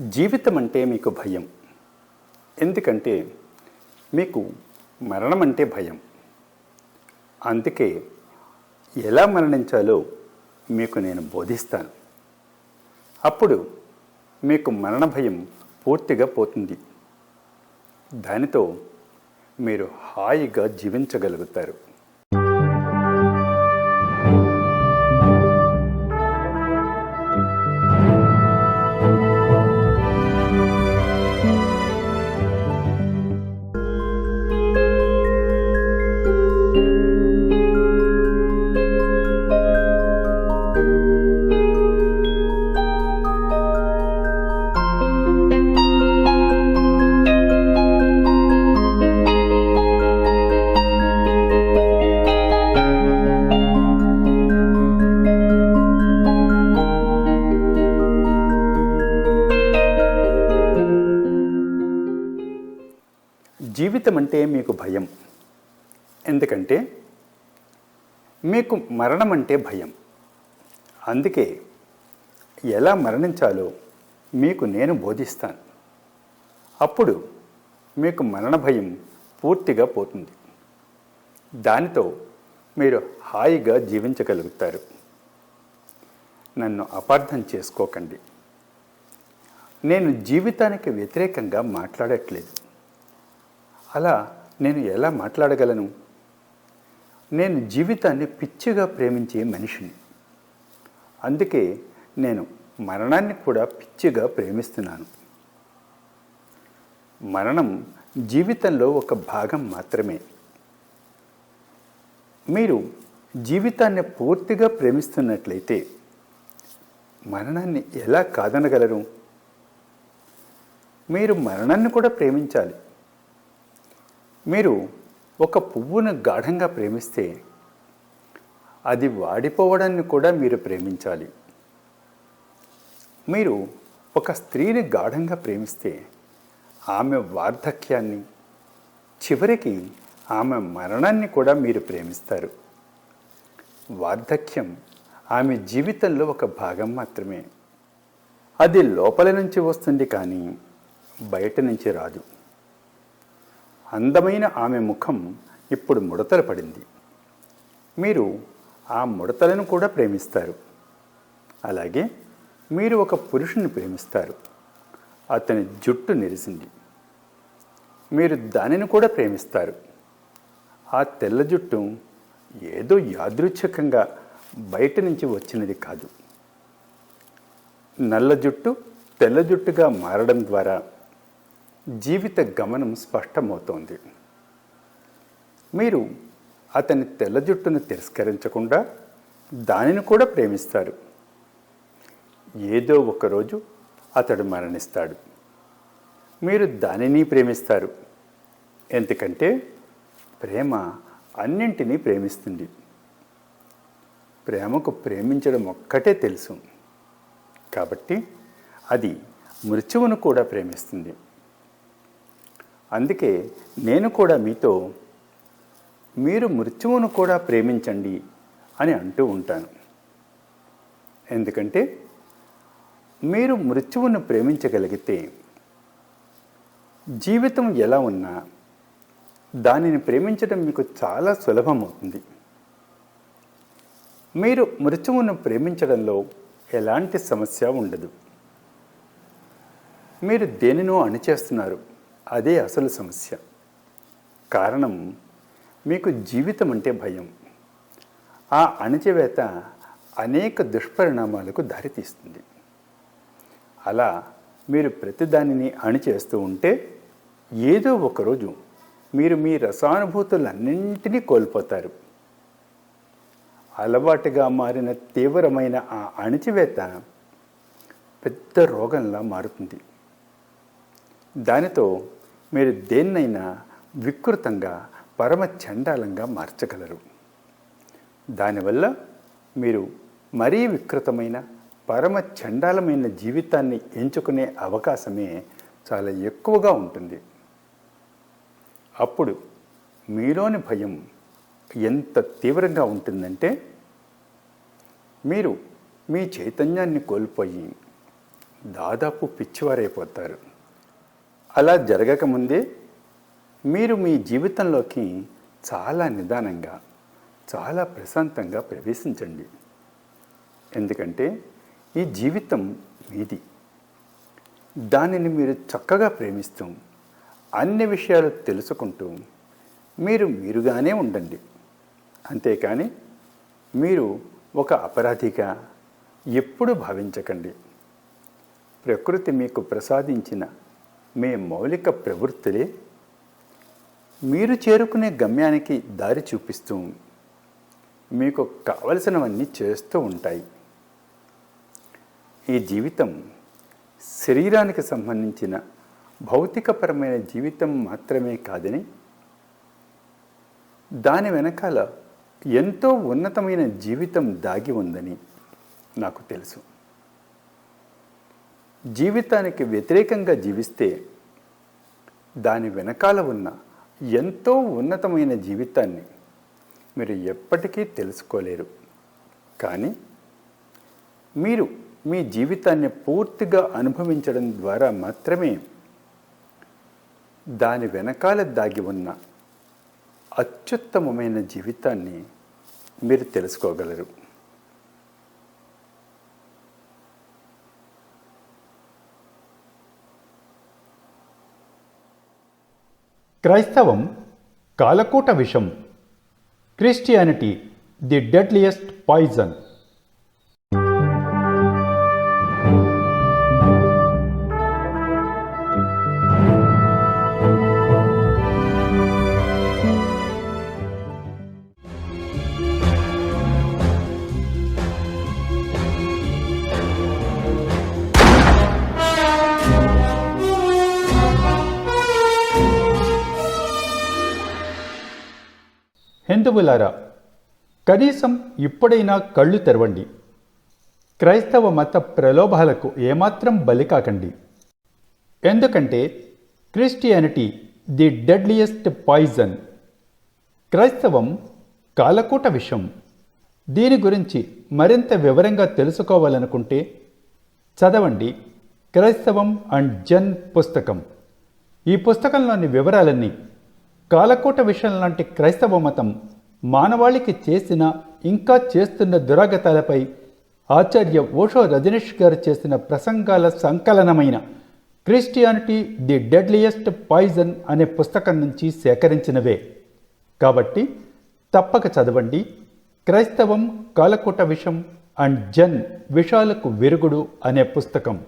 జీవితం అంటే మీకు భయం. ఎందుకంటే మీకు మరణం అంటే భయం. అందుకే ఎలా మరణించాలో మీకు నేను బోధిస్తాను. అప్పుడు మీకు మరణ భయం పూర్తిగా పోతుంది. దానితో మీరు హాయిగా జీవించగలుగుతారు. జీవితం అంటే మీకు భయం. ఎందుకంటే మీకు మరణం అంటే భయం. అందుకే ఎలా మరణించాలో మీకు నేను బోధిస్తాను. అప్పుడు మీకు మరణ భయం పూర్తిగా పోతుంది. దానితో మీరు హాయిగా జీవించగలుగుతారు. నన్ను అపార్థం చేసుకోకండి. నేను జీవితానికి వ్యతిరేకంగా మాట్లాడట్లేదు. అలా నేను ఎలా మాట్లాడగలను? నేను జీవితాన్ని పిచ్చిగా ప్రేమించే మనిషిని. అందుకే నేను మరణాన్ని కూడా పిచ్చిగా ప్రేమిస్తున్నాను. మరణం జీవితంలో ఒక భాగం మాత్రమే. మీరు జీవితాన్ని పూర్తిగా ప్రేమిస్తున్నట్లయితే మరణాన్ని ఎలా కాదనగలరు? మీరు మరణాన్ని కూడా ప్రేమించాలి. మీరు ఒక పువ్వును గాఢంగా ప్రేమిస్తే అది వాడిపోవడాన్ని కూడా మీరు ప్రేమించాలి. మీరు ఒక స్త్రీని గాఢంగా ప్రేమిస్తే ఆమె వార్ధక్యాన్ని చివరికి ఆమె మరణాన్ని కూడా మీరు ప్రేమిస్తారు. వార్ధక్యం ఆమె జీవితంలో ఒక భాగం మాత్రమే. అది లోపల నుంచి వస్తుంది కానీ బయట నుంచి రాదు. అందమైన ఆమె ముఖం ఇప్పుడు ముడతలు పడింది. మీరు ఆ ముడతలను కూడా ప్రేమిస్తారు. అలాగే మీరు ఒక పురుషుని ప్రేమిస్తారు. అతని జుట్టు నెరిసింది. మీరు దానిని కూడా ప్రేమిస్తారు. ఆ తెల్ల జుట్టు ఏదో యాదృచ్ఛికంగా బయట నుంచి వచ్చినది కాదు. నల్ల జుట్టు తెల్ల జుట్టుగా మారడం ద్వారా జీవిత గమనం స్పష్టమవుతోంది. మీరు అతని తెల్ల జుట్టును తిరస్కరించకుండా దానిని కూడా ప్రేమిస్తారు. ఏదో ఒకరోజు అతడు మరణిస్తాడు. మీరు దానిని ప్రేమిస్తారు. ఎందుకంటే ప్రేమ అన్నింటినీ ప్రేమిస్తుంది. ప్రేమకు ప్రేమించడం ఒక్కటే తెలుసు. కాబట్టి అది మృత్యువును కూడా ప్రేమిస్తుంది. అందుకే నేను కూడా మీతో మీరు మృత్యువును కూడా ప్రేమించండి అని అంటూ ఉంటాను. ఎందుకంటే మీరు మృత్యువును ప్రేమించగలిగితే జీవితం ఎలా ఉన్నా దానిని ప్రేమించడం మీకు చాలా సులభమవుతుంది. మీరు మృత్యువును ప్రేమించడంలో ఎలాంటి సమస్య ఉండదు. మీరు దేనినో అణిచేస్తున్నారు. అదే అసలు సమస్య. కారణం మీకు జీవితం అంటే భయం. ఆ అణచివేత అనేక దుష్పరిణామాలకు దారితీస్తుంది. అలా మీరు ప్రతిదానిని అణిచేస్తూ ఉంటే ఏదో ఒకరోజు మీరు మీ రసానుభూతులన్నింటినీ కోల్పోతారు. అలవాటుగా మారిన తీవ్రమైన ఆ అణచివేత పెద్ద రోగంలా మారుతుంది. దానితో మీరు దేన్నైనా వికృతంగా పరమ చండాలంగా మార్చగలరు. దానివల్ల మీరు మరీ వికృతమైన పరమ చండాలమైన జీవితాన్ని ఎంచుకునే అవకాశమే చాలా ఎక్కువగా ఉంటుంది. అప్పుడు మీలోని భయం ఎంత తీవ్రంగా ఉంటుందంటే మీరు మీ చైతన్యాన్ని కోల్పోయి దాదాపు పిచ్చివారైపోతారు. అలా జరగకముందే మీరు మీ జీవితంలోకి చాలా నిదానంగా చాలా ప్రశాంతంగా ప్రవేశించండి. ఎందుకంటే ఈ జీవితం మీది. దానిని మీరు చక్కగా ప్రేమిస్తూ అన్ని విషయాలు తెలుసుకుంటూ మీరు మీరుగానే ఉండండి. అంతేకాని మీరు ఒక అపరాధిగా ఎప్పుడు భావించకండి. ప్రకృతి మీకు ప్రసాదించిన మీ మౌలిక ప్రవృత్తులే మీరు చేరుకునే గమ్యానికి దారి చూపిస్తూ మీకు కావలసినవన్నీ చేస్తూ ఉంటాయి. ఈ జీవితం శరీరానికి సంబంధించిన భౌతికపరమైన జీవితం మాత్రమే కాదని దాని వెనకాల ఎంతో ఉన్నతమైన జీవితం దాగి ఉందని నాకు తెలుసు. జీవితానికి వ్యతిరేకంగా జీవిస్తే దాని వెనకాల ఉన్న ఎంతో ఉన్నతమైన జీవితాన్ని మీరు ఎప్పటికీ తెలుసుకోలేరు. కానీ మీరు మీ జీవితాన్ని పూర్తిగా అనుభవించడం ద్వారా మాత్రమే దాని వెనకాల దాగి ఉన్న అత్యుత్తమమైన జీవితాన్ని మీరు తెలుసుకోగలరు. క్రైస్తవం కాలకూట విషం. Christianity the deadliest poison. హిందువులారా కనీసం ఇప్పుడైనా కళ్ళు తెరవండి. క్రైస్తవ మత ప్రలోభాలకు ఏమాత్రం బలి కాకండి. ఎందుకంటే క్రిస్టియానిటీ ది డెడ్లియెస్ట్ పాయిజన్. క్రైస్తవం కాలకూట విషం. దీని గురించి మరింత వివరంగా తెలుసుకోవాలనుకుంటే చదవండి క్రైస్తవం అండ్ జన్ పుస్తకం. ఈ పుస్తకంలోని వివరాలన్నీ కాలకోట విషయం లాంటి క్రైస్తవ మతం మానవాళికి చేసిన ఇంకా చేస్తున్న దురాగతాలపై ఆచార్య ఓషో రజనీష్ గారు చేసిన ప్రసంగాల సంకలనమైన క్రిస్టియానిటీ ది డెడ్లియెస్ట్ పాయిజన్ అనే పుస్తకం నుంచి సేకరించినవే. కాబట్టి తప్పక చదవండి. క్రైస్తవం కాలకూట విషం అండ్ జన్ విషాలకు విరుగుడు అనే పుస్తకం.